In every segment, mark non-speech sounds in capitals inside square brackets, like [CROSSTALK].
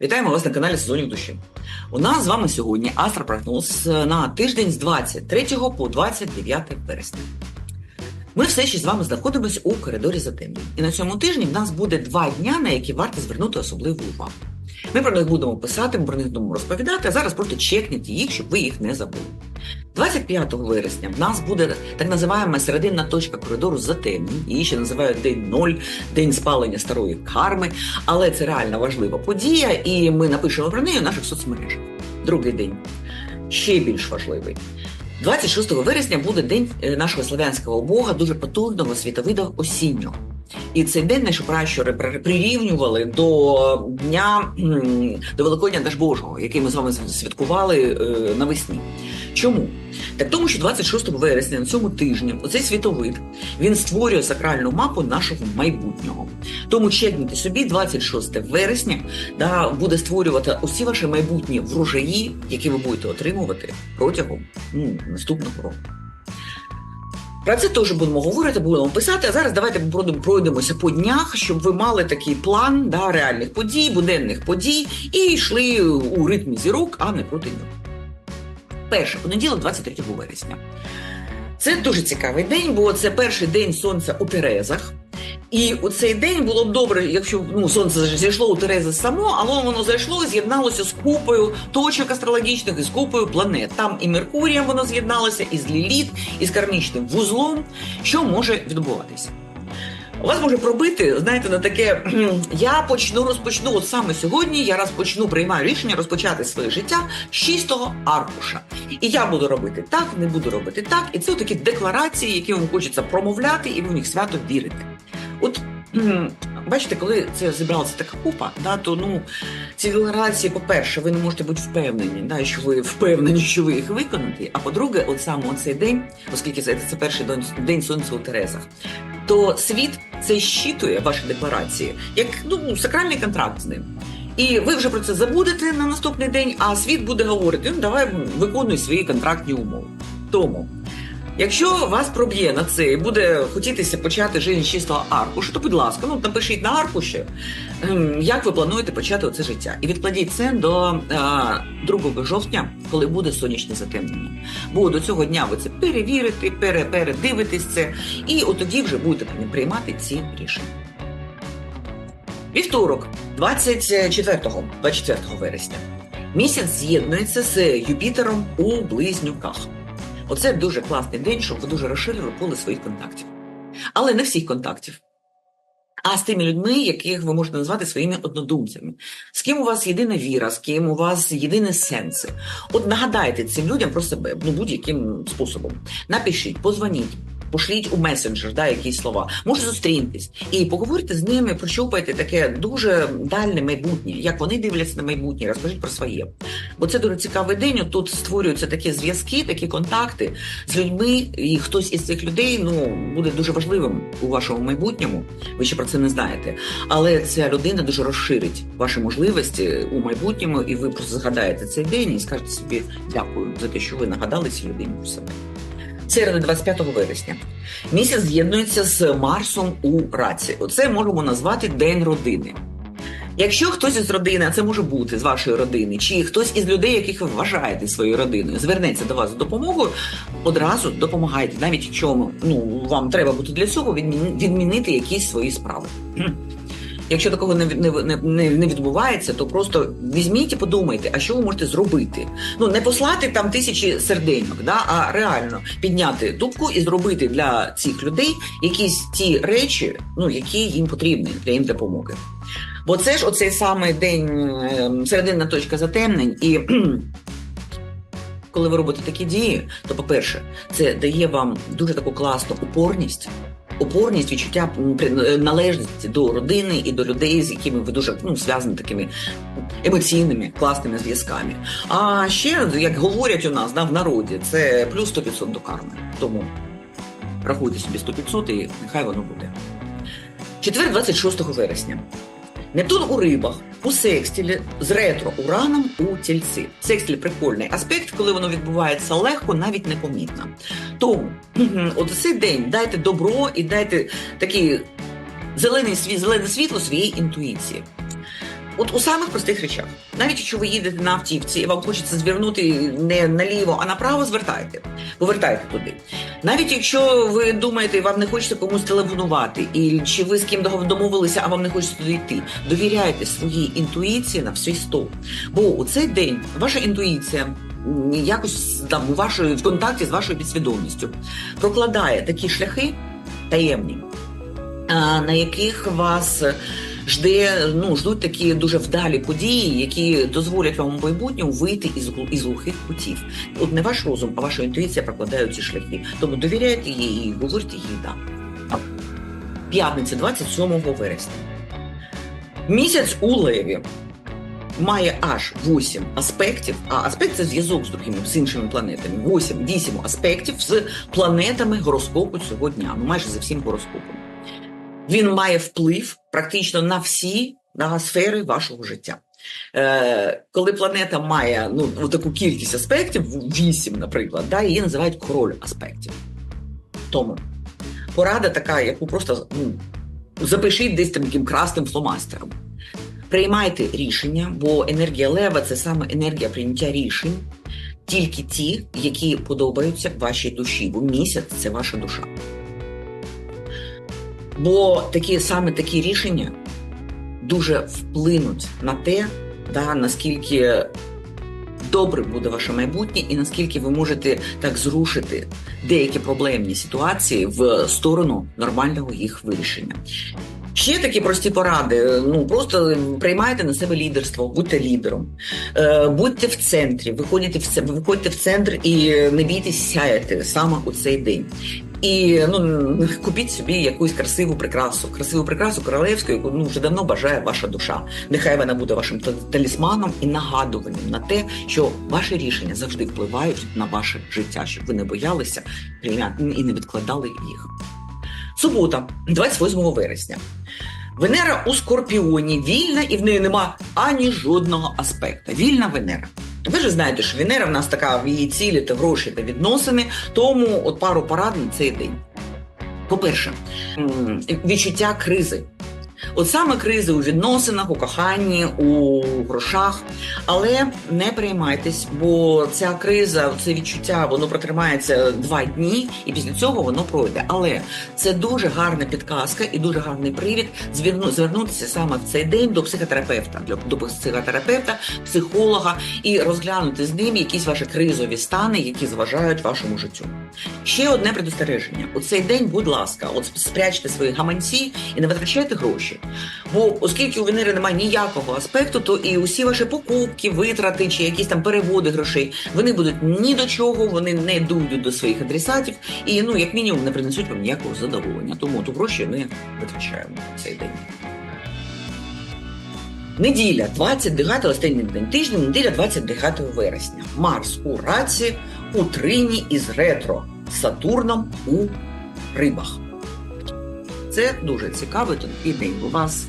Вітаємо вас на каналі Сезонів душі. У нас з вами сьогодні астропрогноз на тиждень з 23 по 29 вересня. Ми все ще з вами знаходимося у коридорі затемнень. І на цьому тижні в нас буде два дня, на які варто звернути особливу увагу. Ми про них будемо писати, ми про них будемо розповідати, а зараз просто чекніть їх, щоб ви їх не забули. 25 вересня в нас буде так називаємо серединна точка коридору затемнень. Її ще називають день ноль, день спалення старої карми. Але це реально важлива подія, і ми напишемо про неї в наших соцмережах. Другий день ще більш важливий. 26 вересня буде день е, нашого славянського бога, дуже потужного світовида осіннього. І цей день наші пращури при- прирівнювали до дня до Великодня Дажбожого, який ми з вами святкували е, навесні. Чому? Так тому, що 26 вересня на цьому тижні оцей світовид він створює сакральну мапу нашого майбутнього. Тому чекніть собі 26 вересня да, буде створювати усі ваші майбутні врожаї, які ви будете отримувати протягом ну, наступного року. Про це теж будемо говорити, будемо писати. А зараз давайте пройдемося по днях, щоб ви мали такий план да, реальних подій, буденних подій і йшли у ритмі зірок, а не проти нього. Перше, понеділок, 23 вересня. Це дуже цікавий день, бо це перший день сонця у Терезах. І у цей день було б добре, якщо ну, сонце зійшло у Терези само, але воно зайшло і з'єдналося з купою точок астрологічних і з купою планет. Там і Меркурієм воно з'єдналося, і з Ліліт, і з кармічним вузлом. Що може відбуватися? У вас може пробити, знаєте, на таке я почну розпочну. От саме сьогодні я розпочну, приймаю рішення розпочати своє життя з чистого аркуша. І я буду робити так, не буду робити так. І це такі декларації, які вам хочеться промовляти, і ви в них свято вірите. От бачите, коли це зібралася така купа, да, то ну ці декларації, по-перше, ви не можете бути впевнені, да, що ви впевнені, що ви їх виконаєте. А по-друге, от саме цей день, оскільки це, це перший день, день сонця у Терезах, то світ це щитує ваші декларації як ну, сакральний контракт з ним. І ви вже про це забудете на наступний день, а світ буде говорити: ну давай виконуй свої контрактні умови. Тому, якщо вас проб'є на це і буде хотітися почати життя з чистого аркушу, то будь ласка, ну напишіть на аркуші, ем, як ви плануєте почати оце життя. І відкладіть це до е, 2 жовтня, коли буде сонячне затемнення. Бо до цього дня ви це перевірите, пере, передивитесь це, і от тоді вже будете приймати ці рішення. Вівторок, 24, 24 вересня. Місяць з'єднується з Юпітером у близнюках. Оце дуже класний день, щоб ви дуже розширили поле своїх контактів. Але не всіх контактів. А з тими людьми, яких ви можете назвати своїми однодумцями, з ким у вас єдина віра, з ким у вас єдине сенси. От нагадайте цим людям про себе ну, будь-яким способом. Напишіть, позвоніть, пошліть у месенджер да, якісь слова. Може зустріньтесь і поговорите з ними, прощупайте таке дуже дальне майбутнє, як вони дивляться на майбутнє, розкажіть про своє. Бо це дуже цікавий день. Тут створюються такі зв'язки, такі контакти з людьми, і хтось із цих людей ну буде дуже важливим у вашому майбутньому. Ви ще про це не знаєте. Але ця людина дуже розширить ваші можливості у майбутньому, і ви просто згадаєте цей день і скажете собі дякую за те, що ви нагадали цій людині про себе. Середа 25 вересня. Місяць з'єднується з Марсом у раці. Оце можемо назвати День родини. Якщо хтось із родини, а це може бути з вашої родини, чи хтось із людей, яких ви вважаєте своєю родиною, звернеться до вас за допомогою, одразу допомагайте, навіть якщо ну, вам треба буде для цього відміни- відмінити якісь свої справи. Якщо такого не, не, не, не, відбувається, то просто візьміть і подумайте, а що ви можете зробити. Ну не послати там тисячі серденьок, да, а реально підняти трубку і зробити для цих людей якісь ті речі, ну які їм потрібні для їм допомоги. Бо це ж оцей самий день е, серединна точка затемнень, і [CLEARS THROAT] коли ви робите такі дії, то по-перше, це дає вам дуже таку класну упорність. Упорність, відчуття е, належності до родини і до людей, з якими ви дуже ну, зв'язані такими емоційними класними зв'язками. А ще, як говорять у нас да, в народі, це плюс 100% до карми. Тому рахуйте собі 100% і нехай воно буде. Четвер, 26 вересня. Нептун у рибах, у секстілі з ретро ураном у тільці. Секстіль прикольний аспект, коли воно відбувається легко, навіть непомітно. Тому от цей день дайте добро і дайте такий зелений світ, зелене світло своїй інтуїції. От у самих простих речах, навіть якщо ви їдете на автівці і вам хочеться звернути не наліво, а направо, звертайте, повертайте туди. Навіть якщо ви думаєте, вам не хочеться комусь телефонувати, і чи ви з ким домовилися, а вам не хочеться туди йти, довіряйте своїй інтуїції на всій сто. Бо у цей день ваша інтуїція якось там у вашої в контакті з вашою підсвідомістю прокладає такі шляхи таємні, на яких вас жде, ну, ждуть такі дуже вдалі події, які дозволять вам у майбутньому вийти із, із глухих путів. От не ваш розум, а ваша інтуїція прокладає ці шляхи. Тому довіряйте їй і говорите їй да. П'ятниця, 27 вересня. Місяць у Леві має аж 8 аспектів, а аспект це зв'язок з другими з іншими планетами. 8, 8 аспектів з планетами гороскопу цього дня, ну майже за всім гороскопом. Він має вплив практично на всі сфери вашого життя. Е, коли планета має ну, таку кількість аспектів, 8, наприклад, да, її називають король аспектів. Тому порада така, яку просто ну, запишіть десь таким красним фломастером. Приймайте рішення, бо енергія лева це саме енергія прийняття рішень, тільки ті, які подобаються вашій душі, бо місяць це ваша душа. Бо такі саме такі рішення дуже вплинуть на те, да, наскільки добре буде ваше майбутнє, і наскільки ви можете так зрушити деякі проблемні ситуації в сторону нормального їх вирішення. Ще такі прості поради. Ну просто приймайте на себе лідерство, будьте лідером, е, будьте в центрі, виходьте в це, виходьте в центр і не бійтесь сяяти саме у цей день. І ну купіть собі якусь красиву прикрасу, красиву прикрасу королевську, яку ну вже давно бажає ваша душа. Нехай вона буде вашим та- талісманом і нагадуванням на те, що ваші рішення завжди впливають на ваше життя, щоб ви не боялися і не відкладали їх. Субота, 28 вересня. Венера у Скорпіоні вільна і в неї нема ані жодного аспекта. Вільна Венера. Ви ж знаєте, що Венера в нас така в її цілі та гроші та відносини, тому от пару порад на цей день. По-перше, відчуття кризи. От саме кризи у відносинах, у коханні, у грошах. Але не переймайтесь, бо ця криза, це відчуття, воно протримається два дні, і після цього воно пройде. Але це дуже гарна підказка і дуже гарний привід зверну, звернутися саме в цей день до психотерапевта, до психотерапевта, психолога і розглянути з ним якісь ваші кризові стани, які зважають вашому життю. Ще одне предостереження: у цей день, будь ласка, от спрячте свої гаманці і не витрачайте гроші. Бо оскільки у Венери немає ніякого аспекту, то і усі ваші покупки, витрати чи якісь там переводи грошей, вони будуть ні до чого, вони не дійдуть до своїх адресатів і ну як мінімум не принесуть вам ніякого задоволення. Тому ту гроші не витрачаємо в цей день. Неділя, 29 останній день тижня, неділя 29 вересня. Марс у раці у трині із ретро Сатурном у рибах. Це дуже цікавий такий день. У вас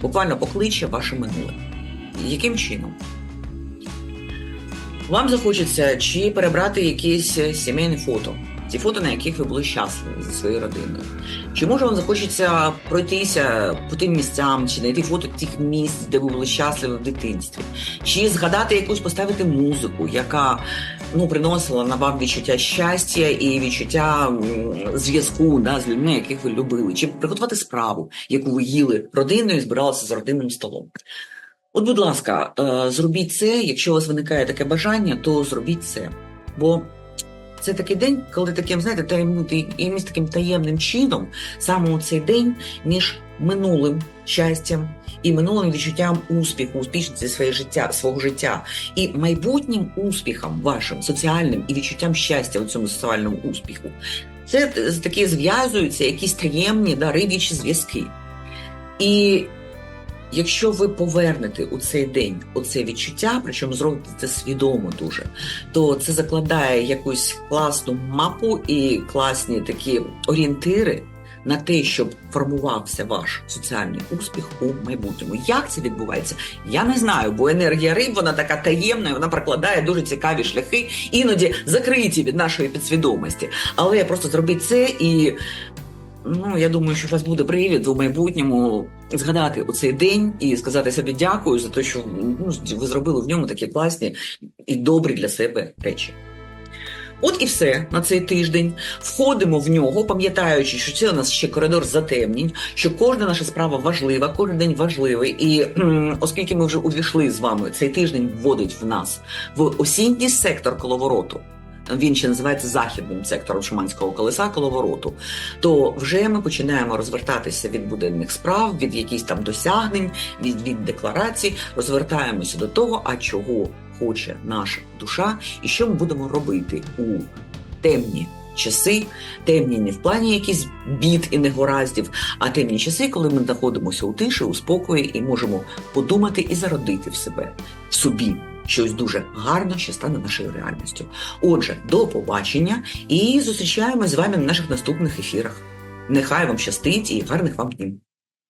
буквально покличе ваше минуле. Яким чином? Вам захочеться чи перебрати якісь сімейне фото, ті фото, на яких ви були щасливі зі своєю родиною. Чи може вам захочеться пройтися по тим місцям, чи знайти фото тих місць, де ви були щасливі в дитинстві, чи згадати якусь поставити музику, яка ну, приносила на вам відчуття щастя і відчуття зв'язку да, з людьми, яких ви любили, чи приготувати справу, яку ви їли родиною і збиралися за родинним столом. От, будь ласка, е, зробіть це. Якщо у вас виникає таке бажання, то зробіть це. Бо це такий день, коли таким, знаєте, таємним, якимось таким таємним чином, саме у цей день між минулим щастям і минулим відчуттям успіху, успішності своє життя, свого життя, і майбутнім успіхом вашим соціальним і відчуттям щастя у цьому соціальному успіху. Це т- такі зв'язуються якісь таємні да, риб'ячі зв'язки. І якщо ви повернете у цей день оце відчуття, причому зробите це свідомо дуже, то це закладає якусь класну мапу і класні такі орієнтири на те, щоб формувався ваш соціальний успіх у майбутньому. Як це відбувається? Я не знаю, бо енергія риб вона така таємна, вона прокладає дуже цікаві шляхи, іноді закриті від нашої підсвідомості. Але просто зробіть це і Ну, я думаю, що у вас буде привід у майбутньому згадати оцей день і сказати собі дякую за те, що ну, ви зробили в ньому такі класні і добрі для себе речі. От і все на цей тиждень. Входимо в нього, пам'ятаючи, що це у нас ще коридор затемнень, що кожна наша справа важлива, кожен день важливий. І оскільки ми вже увійшли з вами, цей тиждень вводить в нас в осінній сектор коловороту. Він ще називається західним сектором шаманського колеса коловороту. То вже ми починаємо розвертатися від буденних справ, від якихось там досягнень, від, від декларацій, розвертаємося до того, а чого хоче наша душа, і що ми будемо робити у темні часи, темні не в плані якісь бід і негораздів, а темні часи, коли ми знаходимося у тиші, у спокої і можемо подумати і зародити в себе в собі. Щось дуже гарне, що стане нашою реальністю. Отже, до побачення і зустрічаємось з вами на наших наступних ефірах. Нехай вам щастить і гарних вам днів!